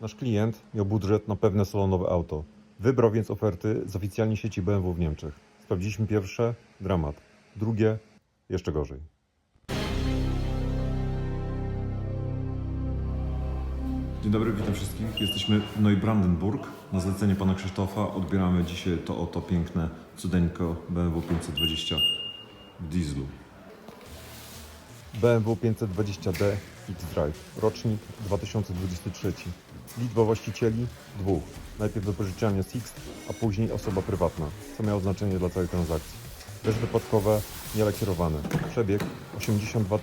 Nasz klient miał budżet na pewne salonowe auto. Wybrał więc oferty z oficjalnej sieci BMW w Niemczech. Sprawdziliśmy pierwsze, dramat. Drugie, jeszcze gorzej. Dzień dobry, witam wszystkich. Jesteśmy w Neubrandenburg. Na zlecenie pana Krzysztofa odbieramy dzisiaj to oto piękne cudeńko BMW 520 w dieslu. BMW 520D X-Drive, rocznik 2023. Liczba właścicieli dwóch. Najpierw wypożyczalnia Sixt, a później osoba prywatna, co miało znaczenie dla całej transakcji. Bezwypadkowe, nielakierowane. Przebieg 82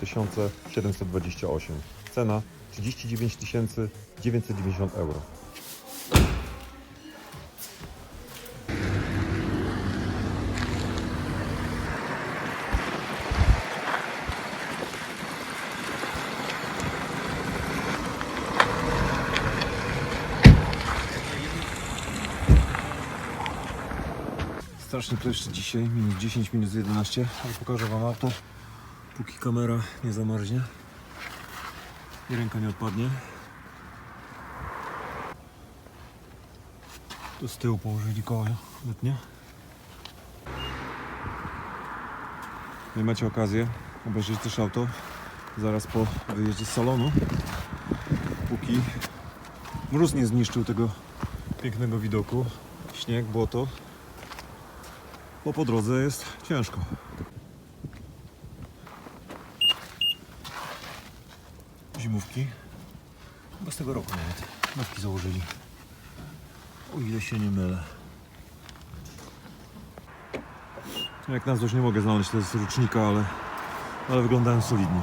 728. Cena 39 990 euro. Strasznie to jeszcze dzisiaj, minus 10, minus 11, ale pokażę Wam auto, póki kamera nie zamarznie i ręka nie odpadnie. Tu z tyłu położyli koło letnie. No i macie okazję obejrzeć też auto zaraz po wyjeździe z salonu, póki mróz nie zniszczył tego pięknego widoku. Śnieg, błoto, bo po drodze jest ciężko. Zimówki. Chyba z tego roku nawet. Nowki założyli. O ile się nie mylę. Jak na złość nie mogę znaleźć to jest rucznika, ale, ale wyglądają solidnie.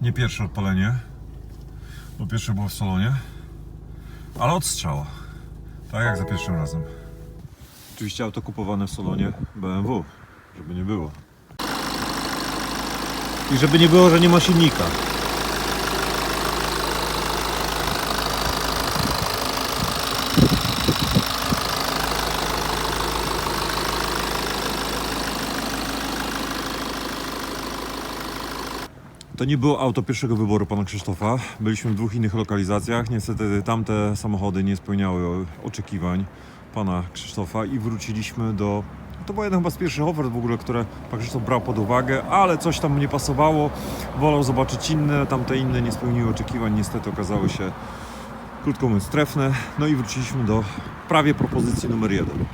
Nie pierwsze odpalenie, bo pierwsze było w salonie, ale odstrzała. Tak jak za pierwszym razem. Oczywiście auto kupowane w salonie BMW, żeby nie było. I żeby nie było, że nie ma silnika. To nie było auto pierwszego wyboru pana Krzysztofa. Byliśmy w dwóch innych lokalizacjach. Niestety tamte samochody nie spełniały oczekiwań pana Krzysztofa i wróciliśmy do. To była jedna chyba z pierwszych ofert w ogóle, które pan Krzysztof brał pod uwagę, ale coś tam nie pasowało. Wolał zobaczyć inne, tamte inne nie spełniły oczekiwań. Niestety okazały się, krótko mówiąc, trefne. No i wróciliśmy do prawie propozycji numer jeden.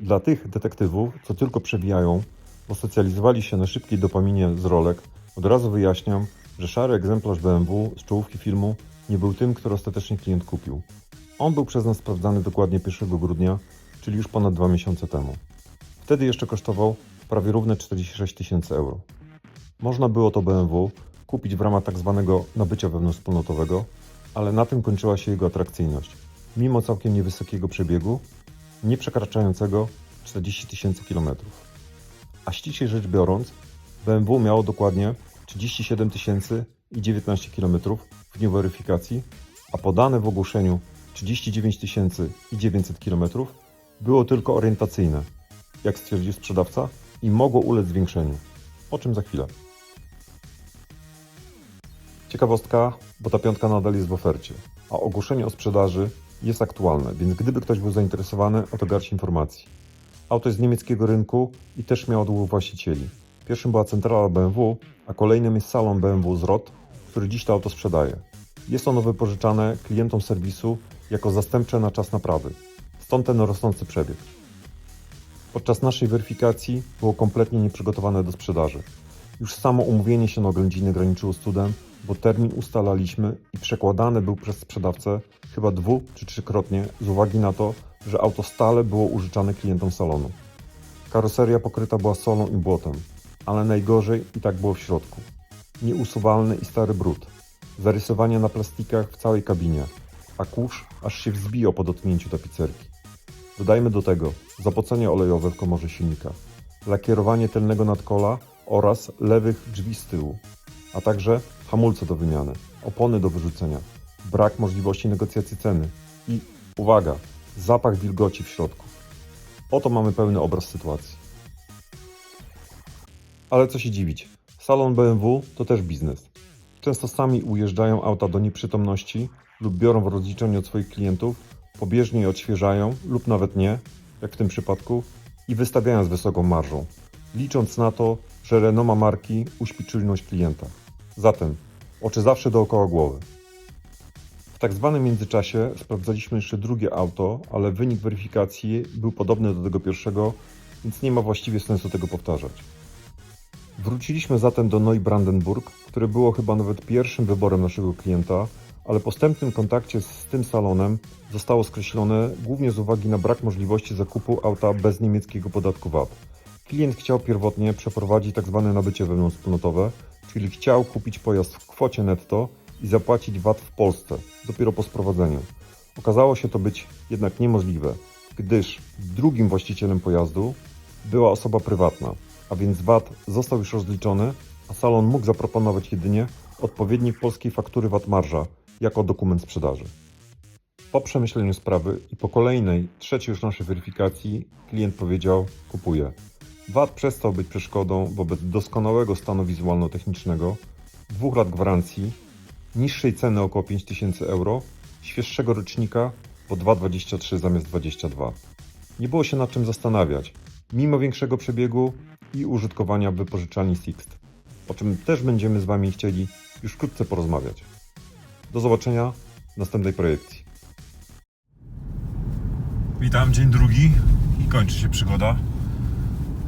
Dla tych detektywów, co tylko przewijają, bo socjalizowali się na szybkiej dopaminie z rolek, od razu wyjaśniam, że szary egzemplarz BMW z czołówki filmu nie był tym, który ostatecznie klient kupił. On był przez nas sprawdzany dokładnie 1 grudnia, czyli już ponad dwa miesiące temu. Wtedy jeszcze kosztował prawie równe 46 tysięcy euro. Można było to BMW kupić w ramach tak zwanego nabycia wewnątrzwspólnotowego, ale na tym kończyła się jego atrakcyjność. Mimo całkiem niewysokiego przebiegu, nie przekraczającego 40 tysięcy kilometrów. A ściślej rzecz biorąc, BMW miało dokładnie 37 tysięcy i 19 kilometrów w dniu weryfikacji, a podane w ogłoszeniu 39 tysięcy i 900 kilometrów było tylko orientacyjne, jak stwierdził sprzedawca, i mogło ulec zwiększeniu. O czym za chwilę. Ciekawostka, bo ta piątka nadal jest w ofercie, a ogłoszenie o sprzedaży jest aktualne, więc gdyby ktoś był zainteresowany, oto garść informacji. Auto jest z niemieckiego rynku i też miało dwóch właścicieli. Pierwszym była centrala BMW, a kolejnym jest salon BMW Zrot, który dziś to auto sprzedaje. Jest ono wypożyczane klientom serwisu jako zastępcze na czas naprawy. Stąd ten rosnący przebieg. Podczas naszej weryfikacji było kompletnie nieprzygotowane do sprzedaży. Już samo umówienie się na oględziny graniczyło z cudem, bo termin ustalaliśmy i przekładany był przez sprzedawcę chyba dwu czy trzykrotnie z uwagi na to, że auto stale było użyczane klientom salonu. Karoseria pokryta była solą i błotem, ale najgorzej i tak było w środku. Nieusuwalny i stary brud. Zarysowania na plastikach w całej kabinie, a kurz aż się wzbijał po dotknięciu tapicerki. Dodajmy do tego zapocenie olejowe w komorze silnika, lakierowanie tylnego nadkola oraz lewych drzwi z tyłu, a także hamulce do wymiany, opony do wyrzucenia, brak możliwości negocjacji ceny i Uwaga, zapach wilgoci w środku. Oto mamy pełny obraz sytuacji. Ale co się dziwić, salon BMW to też biznes. Często sami ujeżdżają auta do nieprzytomności lub biorą w rozliczeniu od swoich klientów, pobieżnie je odświeżają lub nawet nie, jak w tym przypadku, i wystawiają z wysoką marżą, licząc na to, że renoma marki uśpi czujność klienta. Zatem oczy zawsze dookoła głowy. W tak zwanym międzyczasie sprawdzaliśmy jeszcze drugie auto, ale wynik weryfikacji był podobny do tego pierwszego, więc nie ma właściwie sensu tego powtarzać. Wróciliśmy zatem do Neubrandenburg, które było chyba nawet pierwszym wyborem naszego klienta, ale po wstępnym kontakcie z tym salonem zostało skreślone głównie z uwagi na brak możliwości zakupu auta bez niemieckiego podatku VAT. Klient chciał pierwotnie przeprowadzić tzw. nabycie wewnątrzwspólnotowe, czyli chciał kupić pojazd w kwocie netto i zapłacić VAT w Polsce, dopiero po sprowadzeniu. Okazało się to być jednak niemożliwe, gdyż drugim właścicielem pojazdu była osoba prywatna, a więc VAT został już rozliczony, a salon mógł zaproponować jedynie odpowiednik polskiej faktury VAT marża jako dokument sprzedaży. Po przemyśleniu sprawy i po kolejnej, trzeciej już naszej weryfikacji, klient powiedział: Kupuję. VAT przestał być przeszkodą wobec doskonałego stanu wizualno-technicznego, dwóch lat gwarancji, niższej ceny około 5000 euro, świeższego rocznika po 2,23 zamiast 22. Nie było się nad czym zastanawiać, mimo większego przebiegu i użytkowania wypożyczalni Sixt, o czym też będziemy z Wami chcieli już wkrótce porozmawiać. Do zobaczenia w następnej projekcji. Witam, dzień drugi i kończy się przygoda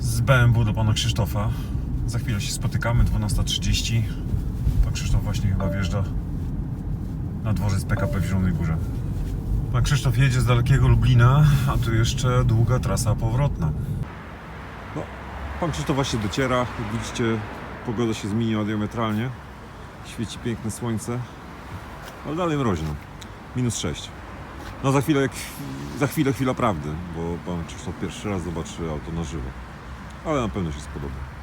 z BMW do pana Krzysztofa. Za chwilę się spotykamy, 12.30. Pan Krzysztof właśnie chyba wjeżdża na dworzec PKP w Zielonej Górze. Pan Krzysztof jedzie z dalekiego Lublina, a tu jeszcze długa trasa powrotna. No, pan Krzysztof właśnie dociera. Jak widzicie, pogoda się zmieniła diametralnie. Świeci piękne słońce, ale dalej mroźno. Minus 6. No za chwilę, za chwilę chwila prawdy, bo pan Krzysztof pierwszy raz zobaczy auto na żywo. Ale na pewno się spodoba.